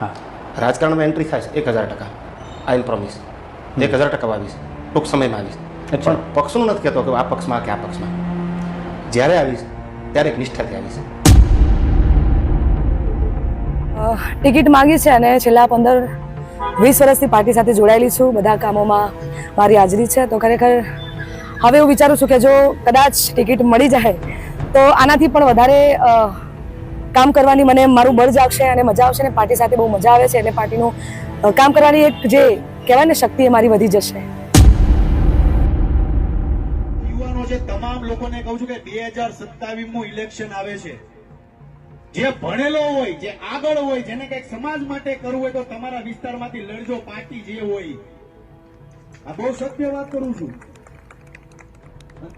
હા. રાજકારણમાં એન્ટ્રી થાય છે એક હજાર ટકા. આઈ પ્રોમિસ એક હજાર ટકા આવીશ ટૂંક સમયમાં આવીશ. પણ પક્ષનું નથી કહેતો કે આ પક્ષમાં કે આ પક્ષમાં. જ્યારે આવીશ ત્યારે એક નિષ્ઠાથી આવીશ. અ, ટિકિટ માંગી છે અને છેલ્લા પંદર વીસ વર્ષથી પાર્ટી સાથે જોડાયેલી છું. બધા કામોમાં મારી હાજરી છે. તો ખરેખર હવે હું વિચારું છું કે જો કદાચ ટિકિટ મળી જાય તો આનાથી પણ વધારે કામ કરવાની મને મારું બળ જાગશે અને મજા આવશે ને પાર્ટી સાથે બહુ મજા આવે છે એટલે પાર્ટીનું કામ કરવાની એક જે કહેવાય ને શક્તિ એ મારી વધી જશે. ભણેલો હોય, જે આગળ હોય, જેને કંઈક સમાજ માટે કરવું હોય તો તમારા વિસ્તારમાંથી લડજો, પાર્ટી જે હોય. આ બહુ વાત કરું છું.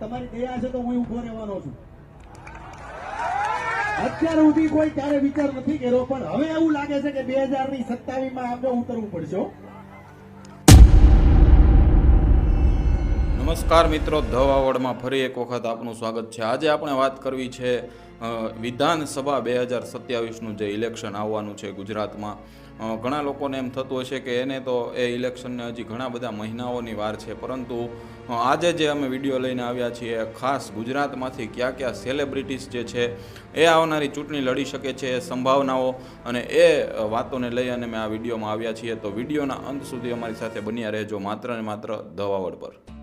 તમારી દયા છે તો હું ઊભો રહેવાનો છું. અત્યાર સુધી કોઈ ક્યારે વિચાર નથી કર્યો, પણ હવે એવું લાગે છે કે બે હજારની સત્તાવીસમાં આપણે ઉતરવું પડશે નમસ્કાર મિત્રો ધવાવડમાં વાવડમાં ફરી એક વખત આપનું સ્વાગત છે. આજે આપણે વાત કરવી છે વિધાનસભા બે હજાર સત્યાવીસનું જે ઇલેક્શન આવવાનું છે ગુજરાતમાં. ઘણા લોકોને એમ થતું હશે કે એને તો એ ઇલેક્શનને હજી ઘણા બધા મહિનાઓની વાર છે. પરંતુ આજે જે અમે વીડિયો લઈને આવ્યા છીએ, ખાસ ગુજરાતમાંથી કયા કયા સેલિબ્રિટીઝ જે છે, એ આવનારી ચૂંટણી લડી શકે છે એ સંભાવનાઓ અને એ વાતોને લઈ અને મેં આ વિડીયોમાં આવ્યા છીએ. તો વિડીયોના અંત સુધી અમારી સાથે બન્યા રહેજો, માત્ર ને માત્ર ધવાવડ પર.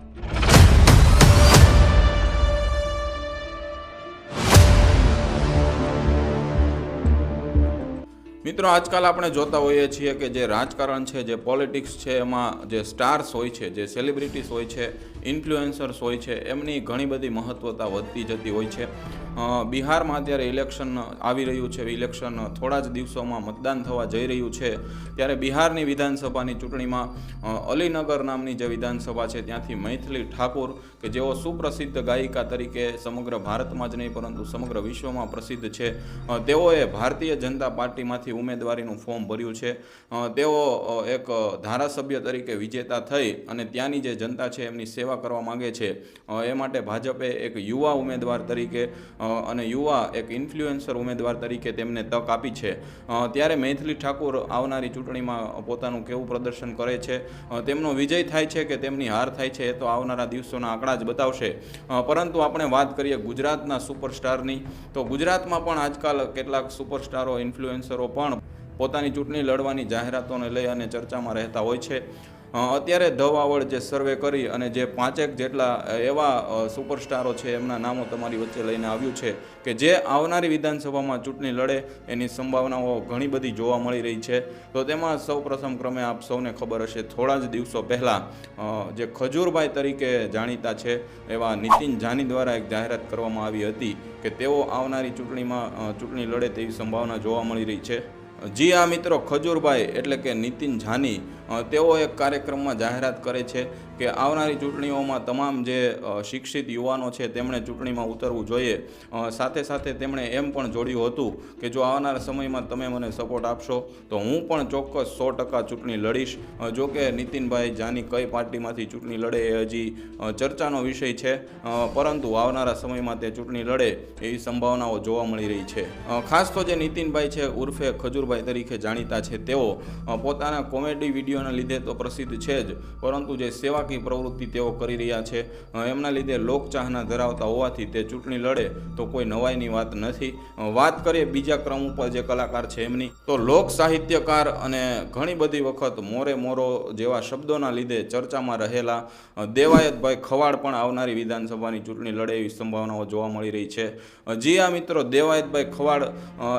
મિત્રો, આજકાલ આપણે જોતા હોઈએ છીએ કે જે રાજકારણ છે, જે પોલિટિક્સ છે, એમાં જે સ્ટાર્સ હોય છે, જે સેલિબ્રિટીઝ હોય છે ઇન્ફ્લુએન્સર્સ હોય છે, એમની ઘણી બધી મહત્વતા વધતી જતી હોય છે. બિહારમાં અત્યારે ઇલેક્શન આવી રહ્યું છે. ઇલેક્શન થોડા જ દિવસોમાં મતદાન થવા જઈ રહ્યું છે. ત્યારે બિહારની વિધાનસભાની ચૂંટણીમાં અલીનગર નામની જે વિધાનસભા છે, ત્યાંથી મૈથિલી ઠાકુર, કે જેઓ સુપ્રસિદ્ધ ગાયિકા તરીકે સમગ્ર ભારતમાં જ નહીં, પરંતુ સમગ્ર વિશ્વમાં પ્રસિદ્ધ છે. તેઓએ ભારતીય જનતા પાર્ટીમાંથી ઉમેદવારીનું ફોર્મ ભર્યું છે. તેઓ એક ધારાસભ્ય તરીકે વિજેતા થઈ અને ત્યાંની જે જનતા છે, એમની સેવા કરવા માંગે છે. એ માટે ભાજપે એક યુવા ઉમેદવાર તરીકે અને યુવા એક ઇન્ફ્લુએન્સર ઉમેદવાર તરીકે તેમને તક આપી છે. ત્યારે મૈથિલી ઠાકુર આવનારી ચૂંટણીમાં પોતાનું કેવું પ્રદર્શન કરે છે? તેમનો વિજય થાય છે કે તેમની હાર થાય છે એ તો આવનારા દિવસોના આંકડા જ બતાવશે. પરંતુ આપણે વાત કરીએ ગુજરાતના સુપરસ્ટારની, તો ગુજરાતમાં પણ આજકાલ કેટલાક સુપરસ્ટારો, ઇન્ફ્લુએન્સરો પણ પોતાની ચૂંટણી લડવાની જાહેરાતોને લઈ અને ચર્ચામાં રહેતા હોય છે. અત્યારે ધ વાવડ જે સર્વે કરી અને જે પાંચેક જેટલા એવા સુપરસ્ટારો છે, એમના નામો તમારી વચ્ચે લઈને આવ્યું છે કે જે આવનારી વિધાનસભામાં ચૂંટણી લડે, એની સંભાવનાઓ ઘણી બધી જોવા મળી રહી છે. તો તેમાં સૌ પ્રથમ ક્રમે આપ સૌને ખબર હશે, થોડા જ દિવસો પહેલાં જે ખજૂરભાઈ તરીકે જાણીતા છે, એવા નીતિન જાની દ્વારા એક જાહેરાત કરવામાં આવી હતી કે તેઓ આવનારી ચૂંટણીમાં ચૂંટણી લડે તેવી સંભાવના જોવા મળી રહી છે. જી આ મિત્રો, ખજૂરભાઈ એટલે કે નીતિન જાની તેઓ એક કાર્યક્રમમાં જાહેરાત કરે છે કે આવનારી ચૂંટણીઓમાં તમામ જે શિક્ષિત યુવાનો છે તેમણે ચૂંટણીમાં ઉતરવું જોઈએ. સાથે સાથે તેમણે એમ પણ જોડ્યું હતું કે જો આવનારા સમયમાં તમે મને સપોર્ટ આપશો, તો હું પણ ચોક્કસ સો ટકા ચૂંટણી લડીશ. જો કે નીતિનભાઈ જાની કઈ પાર્ટીમાંથી ચૂંટણી લડે એ હજી ચર્ચાનો વિષય છે. પરંતુ આવનારા સમયમાં તે ચૂંટણી લડે એવી સંભાવનાઓ જોવા મળી રહી છે. ખાસ તો જે નીતિનભાઈ છે ઉર્ફે ખજૂરભાઈ તરીકે જાણીતા છે તેઓ પોતાના કોમેડી વિડીયોના લીધે તો પ્રસિદ્ધ છે જ. પરંતુ જે સેવાકીય પ્રવૃત્તિ તેઓ કરી રહ્યા છે એમના લીધે લોકચાહના ધરાવતા હોવાથી તે ચૂંટણી લડે તો કોઈ નવાઈની વાત નથી. વાત કરીએ બીજા ક્રમ ઉપર જે કલાકાર છે એમની, તો લોક સાહિત્યકાર અને ઘણી બધી વખત મોરે મોરો જેવા શબ્દોના લીધે ચર્ચામાં રહેલા દેવાયતભાઈ ખવાડ પણ આવનારી વિધાનસભાની ચૂંટણી લડે એવી સંભાવનાઓ જોવા મળી રહી છે. જી આ મિત્રો, દેવાયતભાઈ ખવાડ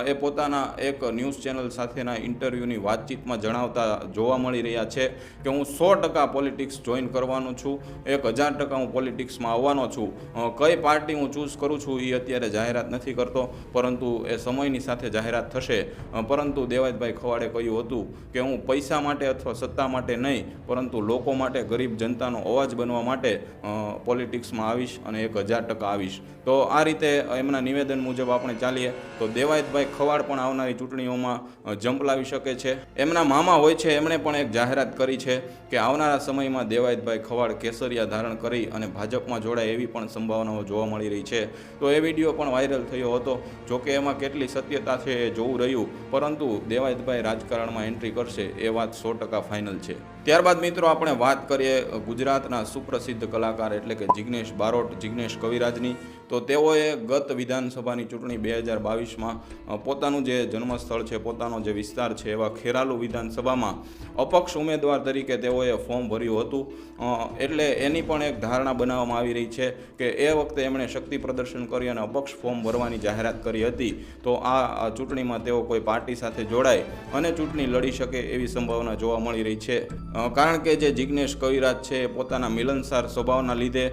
એ પોતાના એક ન્યૂઝ ચેનલ સાથેના ઇન્ટરવ્યૂની વાતચીતમાં જણાવતા જોવા મળી રહ્યા છે કે હું સો ટકા પોલિટિક્સ જોઈન કરવાનો છું, એક હજાર ટકા હું પોલિટિક્સમાં આવવાનો છું. કઈ પાર્ટી હું ચૂઝ કરું છું એ અત્યારે જાહેરાત નથી કરતો, પરંતુ એ સમયની સાથે જાહેરાત થશે. પરંતુ દેવાયતભાઈ ખવાડે કહ્યું હતું કે હું પૈસા માટે અથવા સત્તા માટે નહીં, પરંતુ લોકો માટે, ગરીબ જનતાનો અવાજ બનવા માટે પોલિટિક્સમાં આવીશ અને એક હજાર ટકા આવીશ. તો આ રીતે એમના નિવેદન મુજબ આપણે ચાલીએ. તો દેવાયતભાઈ ખવાડ પણ આવનારી ચૂંટણીઓમાં જંપ લાવી શકે છે. એમના મામા હોય છે, એમણે પણ એક જાહેરાત કરી છે કે આવનારા સમયમાં દેવાયત દેવાયતભાઈ ખવાડ કેસરિયા ધારણ કરી અને ભાજપમાં જોડાય એવી પણ સંભાવનાઓ જોવા મળી રહી છે. તો એ વીડિયો પણ વાયરલ થયો હતો. જોકે એમાં કેટલી સત્યતા છે એ જોવું રહ્યું, પરંતુ દેવાયતભાઈ રાજકારણમાં એન્ટ્રી કરશે એ વાત સો ટકા ફાઇનલ છે. ત્યારબાદ મિત્રો આપણે વાત કરીએ ગુજરાતના સુપ્રસિદ્ધ કલાકાર એટલે કે જિગ્નેશ બારોટ, જિગ્નેશ કવિરાજની. તો તેઓએ ગત વિધાનસભાની ચૂંટણી બે હજાર બાવીસમાં પોતાનું જે જન્મસ્થળ છે, પોતાનો જે વિસ્તાર છે, એવા ખેરાલુ વિધાનસભામાં અપક્ષ ઉમેદવાર તરીકે તેઓએ ફોર્મ ભર્યું હતું. એટલે એની પણ એક ધારણા બનાવવામાં આવી રહી છે કે એ વખતે એમણે શક્તિ પ્રદર્શન કરી અને અપક્ષ ફોર્મ ભરવાની જાહેરાત કરી હતી. તો આ ચૂંટણીમાં તેઓ કોઈ પાર્ટી સાથે જોડાય અને ચૂંટણી લડી શકે એવી સંભાવના જોવા મળી રહી છે. કારણ કે જે જિજ્ઞેશ કવિરાજ છે પોતાના મિલનસાર સ્વભાવના લીધે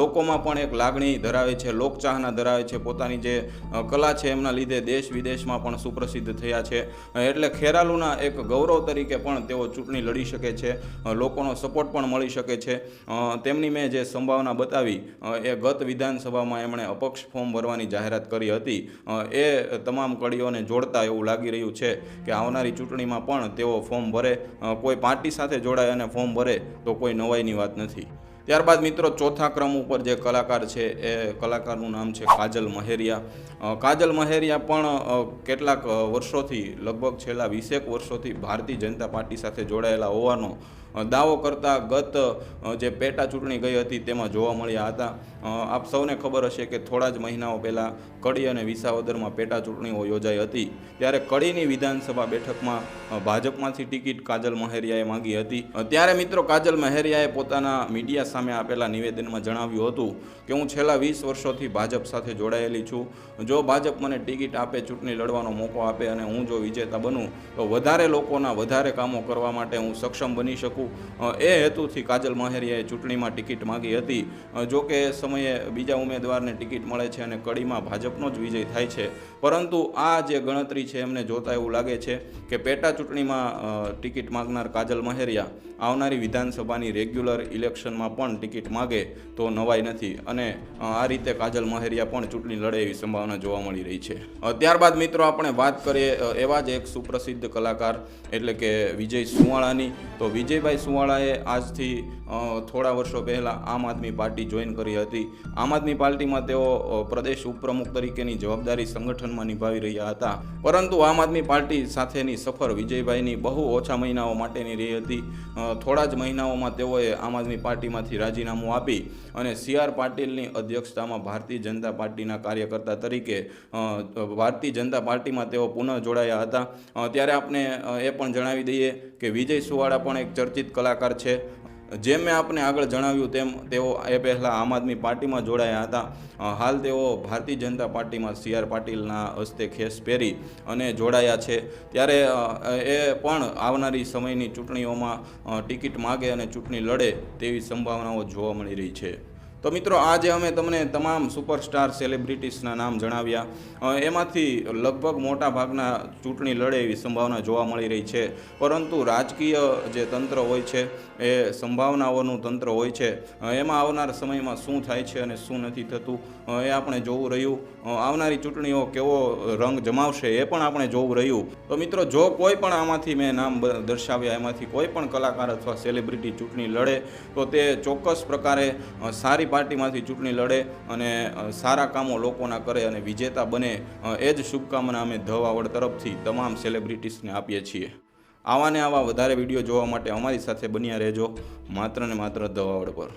લોકોમાં પણ એક લાગણી ધરાવે છે. લોકચાહના ધરાવે છે. પોતાની જે કલા છે એમના લીધે દેશ વિદેશમાં પણ સુપ્રસિદ્ધ થયા છે. એટલે ખેરાલુના એક ગૌરવ તરીકે પણ તેઓ ચૂંટણી લડી શકે છે. લોકોનો સપોર્ટ પણ મળી શકે છે. તેમની મેં જે સંભાવના બતાવી એ ગત વિધાનસભામાં એમણે અપક્ષ ફોર્મ ભરવાની જાહેરાત કરી હતી. એ તમામ કડીઓને જોડતા એવું લાગી રહ્યું છે કે આવનારી ચૂંટણીમાં પણ તેઓ ફોર્મ ભરે. કોઈ પાર્ટી સાથે જોડાય અને ફોર્મ ભરે તો કોઈ નવાઈની વાત નથી. ત્યારબાદ મિત્રો ચોથા ક્રમ ઉપર જે કલાકાર છે એ કલાકારનું નામ છે કાજલ મહેરિયા. કાજલ મહેરિયા પણ કેટલાક વર્ષોથી, લગભગ છેલ્લા વીસેક વર્ષોથી ભારતીય જનતા પાર્ટી સાથે જોડાયેલા હોવાનો દાવો કરતા ગત જે પેટા ચૂંટણી ગઈ હતી તેમાં જોવા મળ્યા હતા. આપ સૌને ખબર હશે કે થોડા જ મહિનાઓ પહેલાં કડી અને વિસાવદરમાં પેટા ચૂંટણીઓ યોજાઈ હતી. ત્યારે કડીની વિધાનસભા બેઠકમાં ભાજપમાંથી ટિકિટ કાજલ મહેરિયાએ માંગી હતી. ત્યારે મિત્રો કાજલ મહેરિયાએ પોતાના મીડિયા સામે આપેલા નિવેદનમાં જણાવ્યું હતું કે, હું છેલ્લા વીસ વર્ષોથી ભાજપ સાથે જોડાયેલી છું. જો ભાજપ મને ટિકિટ આપે, ચૂંટણી લડવાનો મોકો આપે અને હું જો વિજેતા બનું, તો વધારે લોકોના વધારે કામો કરવા માટે હું સક્ષમ બની શકું. અ, એ હેતુથી કાજલ મહેરિયાએ ચૂંટણીમાં ટિકિટ માંગી હતી. જો કે સમયે બીજા ઉમેદવારને ટિકિટ મળે છે અને કડીમાં ભાજપનો જ વિજય થાય છે. પરંતુ આ જે ગણતરી છે એમને જોતા એવું લાગે છે કે પેટા ચૂંટણીમાં ટિકિટ માંગનાર કાજલ મહેરિયા આવનારી વિધાનસભાની રેગ્યુલર ઇલેક્શનમાં પણ ટિકિટ માગે તો નવાઈ નથી અને આ રીતે કાજલ મહેરિયા પણ ચૂંટણી લડે એવી સંભાવના જોવા મળી રહી છે. ત્યારબાદ મિત્રો આપણે વાત કરીએ એવા જ એક સુપ્રસિદ્ધ કલાકાર એટલે કે વિજય સુવાળાની. તો વિજયભાઈ સુવાળાએ આજથી થોડા વર્ષો પહેલાં આમ આદમી પાર્ટી જોઈન કરી હતી. આમ આદમી પાર્ટીમાં તેઓ પ્રદેશ ઉપપ્રમુખ તરીકેની જવાબદારી સંગઠનમાં નિભાવી રહ્યા હતા. પરંતુ આમ આદમી પાર્ટી સાથેની સફર વિજયભાઈની બહુ ઓછા મહિનાઓ માટેની રહી હતી. થોડા જ મહિનાઓમાં તેઓએ આમ આદમી પાર્ટીમાંથી રાજીનામું આપી અને સી આર પાટીલની અધ્યક્ષતામાં ભારતીય જનતા પાર્ટીના કાર્યકર્તા તરીકે ભારતીય જનતા પાર્ટીમાં તેઓ પુનઃ જોડાયા હતા. ત્યારે આપણે એ પણ જણાવી દઈએ કે વિજય સુવાળા પણ એક ચર્ચિત કલાકાર છે. જેમ મેં આપને આગળ જણાવ્યું તેમ તેઓ એ પહેલાં આમ આદમી પાર્ટીમાં જોડાયા હતા. હાલ તેઓ ભારતીય જનતા પાર્ટીમાં સી આર પાટીલના હસ્તે ખેસ પહેરી અને જોડાયા છે. ત્યારે એ પણ આવનારી સમયની ચૂંટણીઓમાં ટિકિટ માગે અને ચૂંટણી લડે તેવી સંભાવનાઓ જોવા મળી રહી છે. તો મિત્રો, આજે અમે તમને તમામ સુપરસ્ટાર સેલિબ્રિટીસના નામ જણાવ્યા. એમાંથી લગભગ મોટા ભાગના ચૂંટણી લડે એવી સંભાવના જોવા મળી રહી છે. પરંતુ રાજકીય જે તંત્ર હોય છે, એ સંભાવનાઓનું તંત્ર હોય છે એમાં આવનાર સમયમાં શું થાય છે અને શું નથી થતું એ આપણે જોવું રહ્યું. આવનારી ચૂંટણીઓ કેવો રંગ જમાવશે એ પણ આપણે જોવું રહ્યું. તો મિત્રો, જો કોઈ પણ આમાંથી મેં નામ દર્શાવ્યા, એમાંથી કોઈ પણ કલાકાર અથવા સેલિબ્રિટી ચૂંટણી લડે, તો તે ચોક્કસ પ્રકારે સારી પાર્ટીમાંથી ચૂંટણી લડે અને સારા કામો લોકોના કરે અને વિજેતા બને એ જ શુભકામના અમે ધવાવડ તરફથી તમામ સેલિબ્રિટીસને આપીએ છીએ. આવા ને આવા વધારે વીડિયો જોવા માટે અમારી સાથે બન્યા રહેજો. માત્ર ને માત્ર ધવાવડ પર.